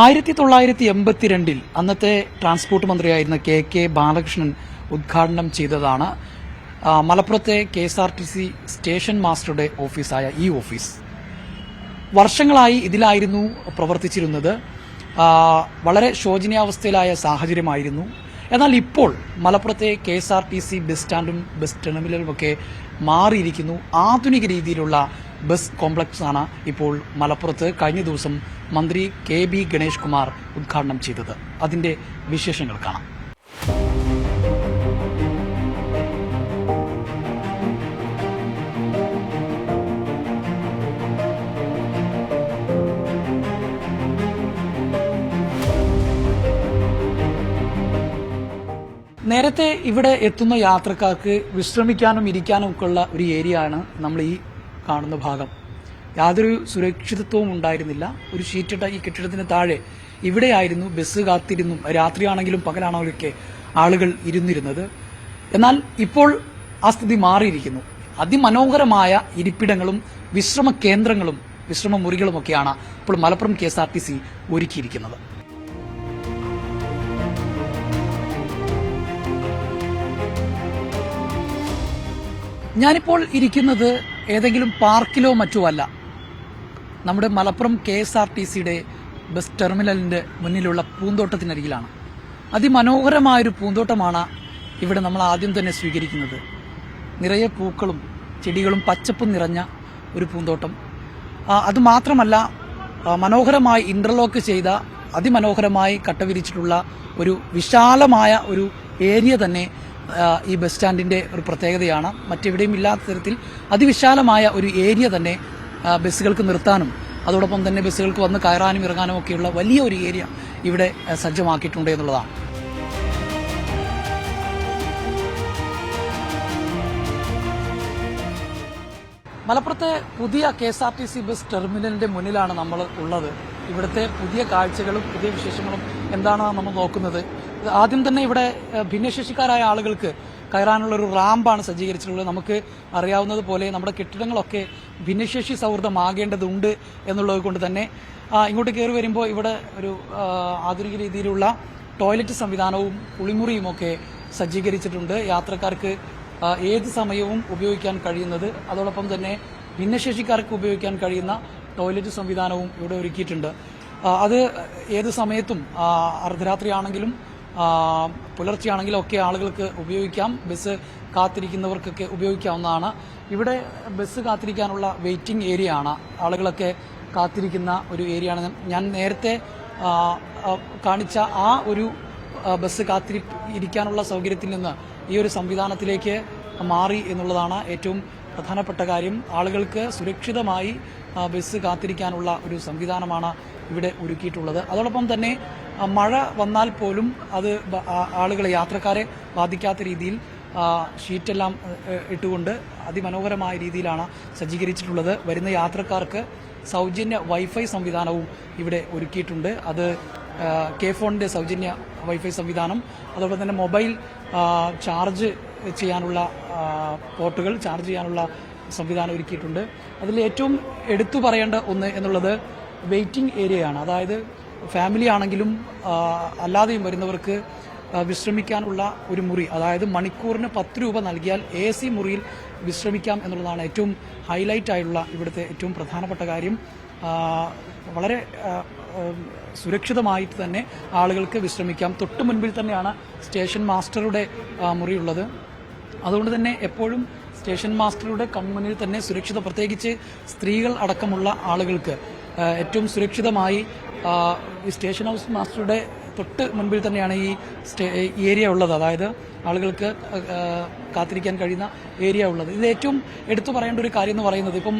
ആയിരത്തി തൊള്ളായിരത്തി എൺപത്തിരണ്ടിൽ അന്നത്തെ ട്രാൻസ്പോർട്ട് മന്ത്രിയായിരുന്ന കെ കെ ബാലകൃഷ്ണൻ ഉദ്ഘാടനം ചെയ്തതാണ് മലപ്പുറത്തെ K S R T C station മാസ്റ്ററുടെ ഓഫീസായ ഈ ഓഫീസ്. വർഷങ്ങളായി ഇതിലായിരുന്നു പ്രവർത്തിച്ചിരുന്നത്. വളരെ ശോചനീയാവസ്ഥയിലായ സാഹചര്യമായിരുന്നു. എന്നാൽ ഇപ്പോൾ മലപ്പുറത്തെ K S R T C bus സ്റ്റാൻഡും bus ടെർമിനലുമൊക്കെ മാറിയിരിക്കുന്നു. ആധുനിക രീതിയിലുള്ള ബസ് കോംപ്ലക്സാണ് ഇപ്പോൾ മലപ്പുറത്ത് കഴിഞ്ഞ ദിവസം മന്ത്രി കെ ബി ഗണേഷ് കുമാർ ഉദ്ഘാടനം ചെയ്തത്. അതിന്റെ വിശേഷങ്ങൾ കാണാം. നേരത്തെ ഇവിടെ എത്തുന്ന യാത്രക്കാർക്ക് വിശ്രമിക്കാനും ഇരിക്കാനും ഒക്കെ ഉള്ള ഒരു ഏരിയ ആണ് നമ്മൾ ഈ കാണുന്ന ഭാഗം. യാതൊരു സുരക്ഷിതത്വവും ഉണ്ടായിരുന്നില്ല. ഒരു ഷീറ്റിട്ട ഈ കെട്ടിടത്തിന് താഴെ ഇവിടെയായിരുന്നു ബസ് കാത്തിരുന്നും രാത്രിയാണെങ്കിലും പകലാണെങ്കിലും ഒക്കെ ആളുകൾ ഇരുന്നിരുന്നത്. എന്നാൽ ഇപ്പോൾ ആ സ്ഥിതി മാറിയിരിക്കുന്നു. അതിമനോഹരമായ ഇരിപ്പിടങ്ങളും വിശ്രമ കേന്ദ്രങ്ങളും വിശ്രമ മുറികളുമൊക്കെയാണ് ഇപ്പോൾ Malappuram K S R T C ഒരുക്കിയിരിക്കുന്നത്. ഞാനിപ്പോൾ ഇരിക്കുന്നത് ഏതെങ്കിലും പാർക്കിലോ മറ്റോ അല്ല നമ്മുടെ Malappuram K S R T സിയുടെ ബസ് ടെർമിനലിന്റെ മുന്നിലുള്ള പൂന്തോട്ടത്തിനരികിലാണ്. അതിമനോഹരമായൊരു പൂന്തോട്ടമാണ് ഇവിടെ നമ്മൾ ആദ്യം തന്നെ സ്വീകരിക്കുന്നത്. നിറയെ പൂക്കളും ചെടികളും പച്ചപ്പും നിറഞ്ഞ ഒരു പൂന്തോട്ടം. അതുമാത്രമല്ല അത് മാത്രമല്ല മനോഹരമായി ഇന്റർലോക്ക് ചെയ്ത അതിമനോഹരമായി കട്ടവിരിച്ചിട്ടുള്ള ഒരു വിശാലമായ ഒരു ഏരിയ തന്നെ ഈ ബസ് സ്റ്റാൻഡിന്റെ ഒരു പ്രത്യേകതയാണ്. മറ്റെവിടെയും ഇല്ലാത്ത തരത്തിൽ അതിവിശാലമായ ഒരു ഏരിയ തന്നെ ബസ്സുകൾക്ക് നിർത്താനും അതോടൊപ്പം തന്നെ ബസ്സുകൾക്ക് വന്ന് കയറാനും ഇറങ്ങാനും ഒക്കെയുള്ള വലിയ ഒരു ഏരിയ ഇവിടെ സജ്ജമാക്കിയിട്ടുണ്ട് എന്നുള്ളതാണ്. മലപ്പുറത്തെ പുതിയ K S R T C bus ടെർമിനലിന്റെ മുന്നിലാണ് നമ്മൾ ഉള്ളത്. ഇവിടുത്തെ പുതിയ കാഴ്ചകളും പുതിയ വിശേഷങ്ങളും എന്താണ് നമ്മൾ നോക്കുന്നത്. ആദ്യം തന്നെ ഇവിടെ ഭിന്നശേഷിക്കാരായ ആളുകൾക്ക് കയറാനുള്ള ഒരു റാമ്പാണ് സജ്ജീകരിച്ചിട്ടുള്ളത്. നമുക്ക് അറിയാവുന്നത് പോലെ നമ്മുടെ കെട്ടിടങ്ങളൊക്കെ ഭിന്നശേഷി സൗഹൃദമാകേണ്ടതുണ്ട് എന്നുള്ളത് കൊണ്ട് തന്നെ ഇങ്ങോട്ട് കയറി വരുമ്പോൾ ഇവിടെ ഒരു ആധുനിക രീതിയിലുള്ള ടോയ്ലറ്റ് സംവിധാനവും കുളിമുറിയും ഒക്കെ സജ്ജീകരിച്ചിട്ടുണ്ട്. യാത്രക്കാർക്ക് ഏത് സമയവും ഉപയോഗിക്കാൻ കഴിയുന്നത് അതോടൊപ്പം തന്നെ ഭിന്നശേഷിക്കാർക്ക് ഉപയോഗിക്കാൻ കഴിയുന്ന ടോയ്ലറ്റ് സംവിധാനവും ഇവിടെ ഒരുക്കിയിട്ടുണ്ട്. അത് ഏത് സമയത്തും അർദ്ധരാത്രി അർദ്ധരാത്രിയാണെങ്കിലും ആ, പുലർച്ചെയാണെങ്കിലും ഒക്കെ ആളുകൾക്ക് ഉപയോഗിക്കാം. ബസ് കാത്തിരിക്കുന്നവർക്കൊക്കെ ഉപയോഗിക്കാവുന്നതാണ്. ഇവിടെ ബസ് കാത്തിരിക്കാനുള്ള വെയിറ്റിംഗ് ഏരിയ ആണ് ആളുകളൊക്കെ കാത്തിരിക്കുന്ന ഒരു ഏരിയ ആണ് ഞാൻ നേരത്തെ കാണിച്ച ആ ഒരു ബസ് കാത്തിരി ഇരിക്കാനുള്ള സൗകര്യത്തിൽ നിന്ന് ഈ ഒരു സംവിധാനത്തിലേക്ക് മാറി എന്നുള്ളതാണ് ഏറ്റവും പ്രധാനപ്പെട്ട കാര്യം. ആളുകൾക്ക് സുരക്ഷിതമായി ബസ് കാത്തിരിക്കാനുള്ള ഒരു സംവിധാനമാണ് ഇവിടെ ഒരുക്കിയിട്ടുള്ളത്. അതോടൊപ്പം തന്നെ മഴ വന്നാൽ പോലും അത് ആളുകളെ യാത്രക്കാരെ ബാധിക്കാത്ത രീതിയിൽ ഷീറ്റെല്ലാം ഇട്ടുകൊണ്ട് അതിമനോഹരമായ രീതിയിലാണ് സജ്ജീകരിച്ചിട്ടുള്ളത്. വരുന്ന യാത്രക്കാർക്ക് സൗജന്യ വൈഫൈ സംവിധാനവും ഇവിടെ ഒരുക്കിയിട്ടുണ്ട്. അത് കെ ഫോണിന്റെ സൗജന്യ വൈഫൈ സംവിധാനം. അതോടൊപ്പം തന്നെ മൊബൈൽ ചാർജ് ചെയ്യാനുള്ള പോർട്ടുകൾ ചാർജ് ചെയ്യാനുള്ള സംവിധാനം ഒരുക്കിയിട്ടുണ്ട്. അതിൽ ഏറ്റവും എടുത്തു പറയേണ്ട ഒന്ന് എന്നുള്ളത് വെയിറ്റിംഗ് ഏരിയയാണ്. അതായത് ഫാമിലി ആണെങ്കിലും അല്ലാതെയും വരുന്നവർക്ക് വിശ്രമിക്കാനുള്ള ഒരു മുറി അതായത് മണിക്കൂറിന് പത്ത് രൂപ നൽകിയാൽ എ സി മുറിയിൽ വിശ്രമിക്കാം എന്നുള്ളതാണ് ഏറ്റവും ഹൈലൈറ്റ് ആയിട്ടുള്ള ഇവിടുത്തെ ഏറ്റവും പ്രധാനപ്പെട്ട കാര്യം. വളരെ സുരക്ഷിതമായിട്ട് തന്നെ ആളുകൾക്ക് വിശ്രമിക്കാം. തൊട്ട് മുൻപിൽ തന്നെയാണ് സ്റ്റേഷൻ മാസ്റ്ററുടെ മുറിയുള്ളത് അതുകൊണ്ട് തന്നെ എപ്പോഴും സ്റ്റേഷൻ മാസ്റ്ററുടെ കൺമുന്നിൽ തന്നെ സുരക്ഷിത പ്രത്യേകിച്ച് സ്ത്രീകൾ അടക്കമുള്ള ആളുകൾക്ക് ഏറ്റവും സുരക്ഷിതമായി ഈ സ്റ്റേഷൻ ഹൗസ് മാസ്റ്ററുടെ തൊട്ട് മുൻപിൽ തന്നെയാണ് ഈ സ്റ്റേ ഏരിയ ഉള്ളത്. അതായത് ആളുകൾക്ക് കാത്തിരിക്കാൻ കഴിയുന്ന ഏരിയ ഉള്ളത്. ഇത് ഏറ്റവും എടുത്തു പറയേണ്ട ഒരു കാര്യം എന്ന് പറയുന്നത് ഇപ്പം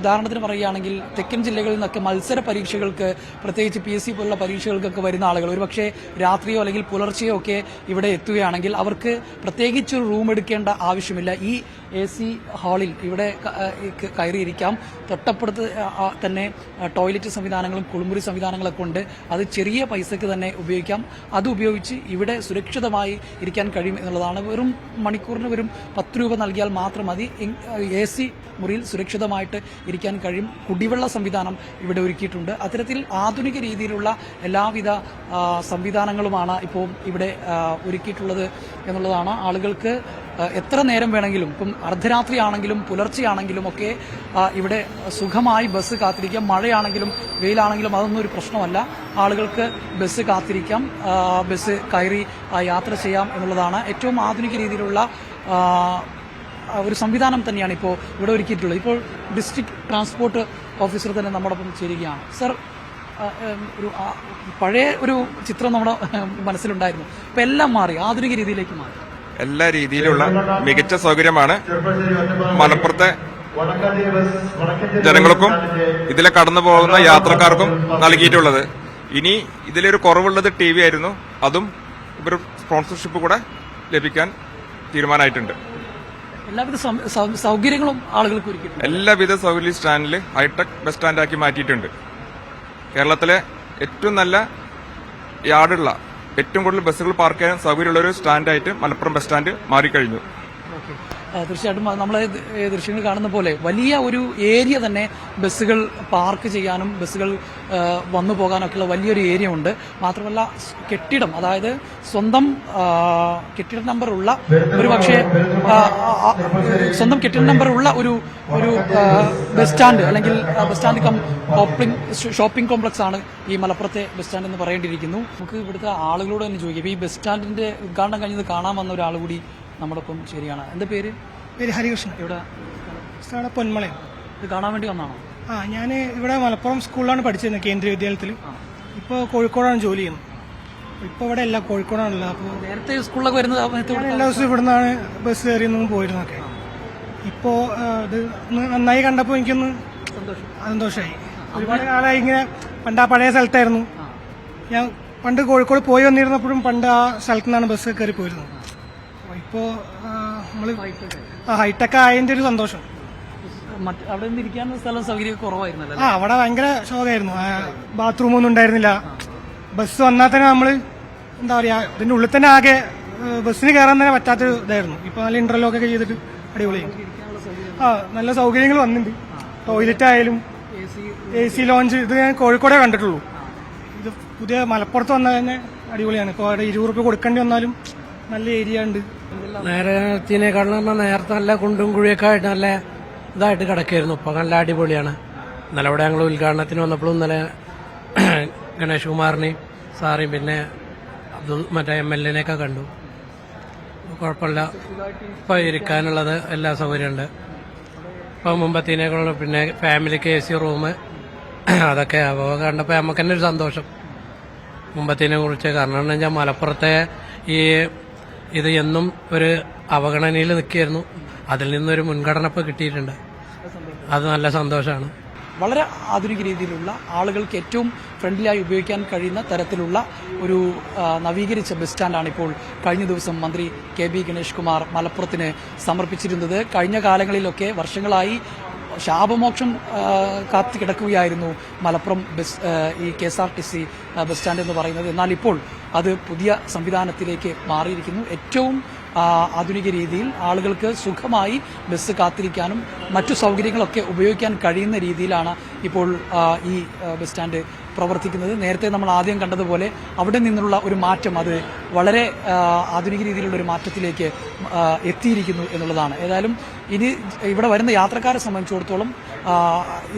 ഉദാഹരണത്തിന് പറയുകയാണെങ്കിൽ തെക്കൻ ജില്ലകളിൽ നിന്നൊക്കെ മത്സര പരീക്ഷകൾക്ക് പ്രത്യേകിച്ച് പി എസ് സി പോലുള്ള പരീക്ഷകൾക്കൊക്കെ വരുന്ന ആളുകൾ ഒരുപക്ഷെ രാത്രിയോ അല്ലെങ്കിൽ പുലർച്ചെയോ ഒക്കെ ഇവിടെ എത്തുകയാണെങ്കിൽ അവർക്ക് പ്രത്യേകിച്ച് റൂം എടുക്കേണ്ട ആവശ്യമില്ല. ഈ എ സി ഹാളിൽ ഇവിടെ കയറിയിരിക്കാം. തൊട്ടപ്പുറത്ത് തന്നെ ടോയ്ലറ്റ് സംവിധാനങ്ങളും കുളിമുറി സംവിധാനങ്ങളൊക്കെ ഉണ്ട്. അത് ചെറിയ പൈസക്ക് തന്നെ ഉപയോഗിക്കാം. അത് ഉപയോഗിച്ച് ഇവിടെ സുരക്ഷിതമായി ഇരിക്കാൻ കഴിയും എന്നുള്ളതാണ് വെറും മണിക്കൂറിന് വരും പത്ത് രൂപ നൽകിയാൽ മാത്രം മതി. എ സി മുറിയിൽ സുരക്ഷിതമായിട്ട് ഇരിക്കാൻ കഴിയും. കുടിവെള്ള സംവിധാനം ഇവിടെ ഒരുക്കിയിട്ടുണ്ട്. അത്തരത്തിൽ ആധുനിക രീതിയിലുള്ള എല്ലാവിധ സംവിധാനങ്ങളുമാണ് ഇപ്പോൾ ഇവിടെ ഒരുക്കിയിട്ടുള്ളത് എന്നുള്ളതാണ് ആളുകൾക്ക് എത്ര നേരം വേണമെങ്കിലും ഇപ്പം അർദ്ധരാത്രിയാണെങ്കിലും പുലർച്ചെയാണെങ്കിലും ഒക്കെ ഇവിടെ സുഖമായി ബസ് കാത്തിരിക്കാം. മഴയാണെങ്കിലും വെയിലാണെങ്കിലും അതൊന്നും ഒരു പ്രശ്നമല്ല. ആളുകൾക്ക് ബസ് കാത്തിരിക്കാം. ബസ് കയറി യാത്ര ചെയ്യാം എന്നുള്ളതാണ് ഏറ്റവും ആധുനിക രീതിയിലുള്ള ഒരു സംവിധാനം തന്നെയാണ് ഇപ്പോൾ ഇവിടെ ഒരുക്കിയിട്ടുള്ളത്. ഇപ്പോൾ ഡിസ്ട്രിക്ട് ട്രാൻസ്പോർട്ട് ഓഫീസർ തന്നെ നമ്മോടൊപ്പം ചേരുകയാണ്. സർ ഒരു പഴയ ഒരു ചിത്രം നമ്മുടെ മനസ്സിലുണ്ടായിരുന്നു. ഇപ്പം എല്ലാം മാറി ആധുനിക രീതിയിലേക്ക് മാറി. എല്ലാ രീതിയിലുള്ള മികച്ച സൗകര്യമാണ് മലപ്പുറത്തെ ജനങ്ങൾക്കും ഇതിലെ കടന്നു പോകുന്ന യാത്രക്കാർക്കും നൽകിയിട്ടുള്ളത്. ഇനി ഇതിലൊരു കുറവുള്ളത് ടി വി ആയിരുന്നു. അതും ഇവർ സ്പോൺസർഷിപ്പ് കൂടെ ലഭിക്കാൻ തീരുമാനമായിട്ടുണ്ട്. എല്ലാവിധ സൗകര്യങ്ങളും ആളുകൾക്ക് എല്ലാവിധ സൗകര്യ സ്റ്റാൻഡിൽ ഹൈടെക് ബസ് സ്റ്റാൻഡാക്കി മാറ്റിയിട്ടുണ്ട്. കേരളത്തിലെ ഏറ്റവും നല്ല യാർഡുള്ള ഏറ്റവും കൂടുതൽ ബസ്സുകൾ പാർക്ക് ചെയ്യാൻ സൗകര്യമുള്ള ഒരു സ്റ്റാൻഡായിട്ട് മലപ്പുറം ബസ് സ്റ്റാൻഡ് മാറിക്കഴിഞ്ഞു. തീർച്ചയായിട്ടും നമ്മൾ ദൃശ്യങ്ങൾ കാണുന്ന പോലെ വലിയ ഒരു ഏരിയ തന്നെ ബസ്സുകൾ പാർക്ക് ചെയ്യാനും ബസ്സുകൾ വന്നു പോകാനൊക്കെയുള്ള വലിയൊരു ഏരിയ ഉണ്ട്. മാത്രമല്ല കെട്ടിടം അതായത് സ്വന്തം കെട്ടിട നമ്പർ ഉള്ള ഒരു പക്ഷേ സ്വന്തം കെട്ടിട നമ്പർ ഉള്ള ഒരു ഒരു ബസ് സ്റ്റാൻഡ് അല്ലെങ്കിൽ bus stand cum shopping shopping complex ആണ് ഈ മലപ്പുറത്തെ ബസ് സ്റ്റാൻഡ് എന്ന് പറയേണ്ടിയിരിക്കുന്നു. നമുക്ക് ഇവിടുത്തെ ആളുകളോട് തന്നെ ചോദിക്കാം. ഈ ബസ് സ്റ്റാൻഡിന്റെ ഉദ്ഘാടനം കഴിഞ്ഞത് കാണാൻ വന്ന ഒരാൾ കൂടി നമ്മോടൊപ്പം ശരിയാണ് എന്താ പേര്? പേര് ഹരികൃഷ്ണൻ. ഇവിടെ സ്ഥലം പൊന്മള ഇത് കാണാൻ വേണ്ടി വന്നാണോ ആ ഞാൻ ഇവിടെ മലപ്പുറം സ്കൂളിലാണ് പഠിച്ചിരുന്നത് കേന്ദ്രീയ വിദ്യാലയത്തിൽ ഇപ്പോൾ കോഴിക്കോടാണ് ജോലി ചെയ്യുന്നത്. ഇപ്പോൾ ഇവിടെ എല്ലാം കോഴിക്കോടാണല്ലോ. അപ്പോൾ നേരത്തെ സ്കൂളിലൊക്കെ വരുന്നത് സമയത്ത് ദിവസവും ഇവിടെ എല്ലാ ഇവിടുന്നാണ് ബസ് കയറി ഒന്നും പോയിരുന്നൊക്കെ ഇപ്പോൾ ഇത് നന്നായി കണ്ടപ്പോൾ എനിക്കൊന്ന് സന്തോഷം. സന്തോഷമായി ഒരുപാട് കാലമായി ഇങ്ങനെ പണ്ട് ആ പഴയ സ്ഥലത്തായിരുന്നു. ഞാൻ പണ്ട് കോഴിക്കോട് പോയി വന്നിരുന്നപ്പോഴും പണ്ട് ആ സ്ഥലത്തു നിന്നാണ് ബസ് കയറി പോയിരുന്നത്. ഇപ്പോൾ നമ്മൾ ഹൈടെക് ആയതിന്റെ ഒരു സന്തോഷം. അവിടെ ഇരിക്കാനുള്ള സ്ഥലം സൗകര്യം കുറവായിരുന്നല്ലോ ആ അവിടെ ഭയങ്കര ശോകമായിരുന്നു ബാത്റൂം ഒന്നും ഉണ്ടായിരുന്നില്ല. ബസ് വന്നാൽ തന്നെ നമ്മൾ എന്താ പറയാ ഇതിന്റെ ഉള്ളിൽ തന്നെ ആകെ ബസ്സിന് കയറാൻ തന്നെ പറ്റാത്തൊരു ഇതായിരുന്നു. ഇപ്പൊ നല്ല ഇന്റർലോക്ക് ഒക്കെ ചെയ്തിട്ട് അടിപൊളി ആ നല്ല സൗകര്യങ്ങൾ വന്നിട്ടുണ്ട് ടോയ്ലറ്റ് ആയാലും എ സി ലോഞ്ച് ഇത് ഞാൻ കോഴിക്കോടെ കണ്ടിട്ടുള്ളൂ. ഇത് പുതിയ മലപ്പുറത്ത് വന്നാൽ തന്നെ അടിപൊളിയാണ്. ഇപ്പോൾ അവിടെ ഇരുപത് റുപ്യ കൊടുക്കേണ്ടി വന്നാലും നല്ല ഏരിയ ഉണ്ട്. നേരത്തിനേക്കാളും നേരത്തെ നല്ല കുണ്ടും കുഴിയൊക്കെ ആയിട്ട് നല്ല ഇതായിട്ട് കിടക്കായിരുന്നു. ഇപ്പൊ നല്ല അടിപൊളിയാണ്. ഇന്നലെ ഇവിടെ ഞങ്ങൾ ഉദ്ഘാടനത്തിന് വന്നപ്പോഴും ഇന്നലെ ഗണേഷ് കുമാറിനെയും സാറേയും പിന്നെ അബ്ദുൾ മറ്റേ എം എൽ എനെയൊക്കെ കണ്ടു. കുഴപ്പമില്ല. ഇപ്പൊ ഇരിക്കാനുള്ളത് എല്ലാ സൗകര്യമുണ്ട്. ഇപ്പൊ മുമ്പത്തേനേക്കുള്ള പിന്നെ ഫാമിലിക്ക് എ സി റൂം അതൊക്കെ. അപ്പോൾ കണ്ടപ്പോൾ നമുക്ക് തന്നെ ഒരു സന്തോഷം. മുമ്പത്തിനെ കുറിച്ച്. കാരണം എന്ന് വെച്ചാൽ മലപ്പുറത്തെ ഈ ഇത് എന്നും ഒരു അവഗണനയിൽ നിൽക്കുകയായിരുന്നു. അതിൽ നിന്നൊരു മുൻഗണന ഇപ്പോൾ കിട്ടിയിട്ടുണ്ട്. അത് നല്ല സന്തോഷമാണ്. വളരെ ആധുനിക രീതിയിലുള്ള ആളുകൾക്ക് ഏറ്റവും ഫ്രണ്ട്ലിയായി ഉപയോഗിക്കാൻ കഴിയുന്ന തരത്തിലുള്ള ഒരു നവീകരിച്ച ബസ് സ്റ്റാൻഡാണ് ഇപ്പോൾ കഴിഞ്ഞ ദിവസം മന്ത്രി കെ ബി ഗണേഷ് കുമാർ മലപ്പുറത്തിന് സമർപ്പിച്ചിരുന്നത്. കഴിഞ്ഞ കാലങ്ങളിലൊക്കെ വർഷങ്ങളായി ശാപമോക്ഷം കാത്തു കിടക്കുകയായിരുന്നു മലപ്പുറം ബസ് ഈ K S R T C bus stand എന്ന് പറയുന്നത്. എന്നാൽ ഇപ്പോൾ അത് പുതിയ സംവിധാനത്തിലേക്ക് മാറിയിരിക്കുന്നു. ഏറ്റവും ആധുനിക രീതിയിൽ ആളുകൾക്ക് സുഖമായി ബസ് കാത്തിരിക്കാനും മറ്റു സൗകര്യങ്ങളൊക്കെ ഉപയോഗിക്കാൻ കഴിയുന്ന രീതിയിലാണ് ഇപ്പോൾ ഈ ബസ് സ്റ്റാൻഡ് പ്രവർത്തിക്കുന്നത്. നേരത്തെ നമ്മൾ ആദ്യം കണ്ടതുപോലെ അവിടെ നിന്നുള്ള ഒരു മാറ്റം അത് വളരെ ആധുനിക രീതിയിലുള്ള ഒരു മാറ്റത്തിലേക്ക് എത്തിയിരിക്കുന്നു എന്നുള്ളതാണ്. ഏതായാലും ഇനി ഇവിടെ വരുന്ന യാത്രക്കാരെ സംബന്ധിച്ചിടത്തോളം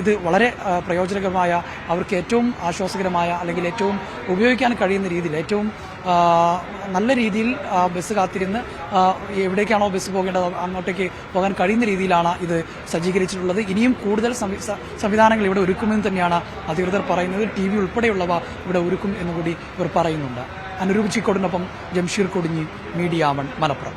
ഇത് വളരെ പ്രയോജനകരമായ അവർക്ക് ഏറ്റവും ആശ്വാസകരമായ അല്ലെങ്കിൽ ഏറ്റവും ഉപയോഗിക്കാൻ കഴിയുന്ന രീതിയിൽ ഏറ്റവും നല്ല രീതിയിൽ ബസ് കാത്തിരുന്ന് എവിടേക്കാണോ ബസ് പോകേണ്ടത് അങ്ങോട്ടേക്ക് പോകാൻ കഴിയുന്ന രീതിയിലാണ് ഇത് സജ്ജീകരിച്ചിട്ടുള്ളത്. ഇനിയും കൂടുതൽ സംവിധാനങ്ങൾ ഇവിടെ ഒരുക്കുമെന്ന് തന്നെയാണ് അധികൃതർ പറയുന്നത്. ടി വി ഉൾപ്പെടെയുള്ളവ ഇവിടെ ഒരുക്കും എന്നുകൂടി ഇവർ പറയുന്നുണ്ട്. അനുരൂപ് ചിക്കോടിനൊപ്പം ജംഷീർ കൊടിഞ്ഞി മീഡിയ മലപ്പുറം.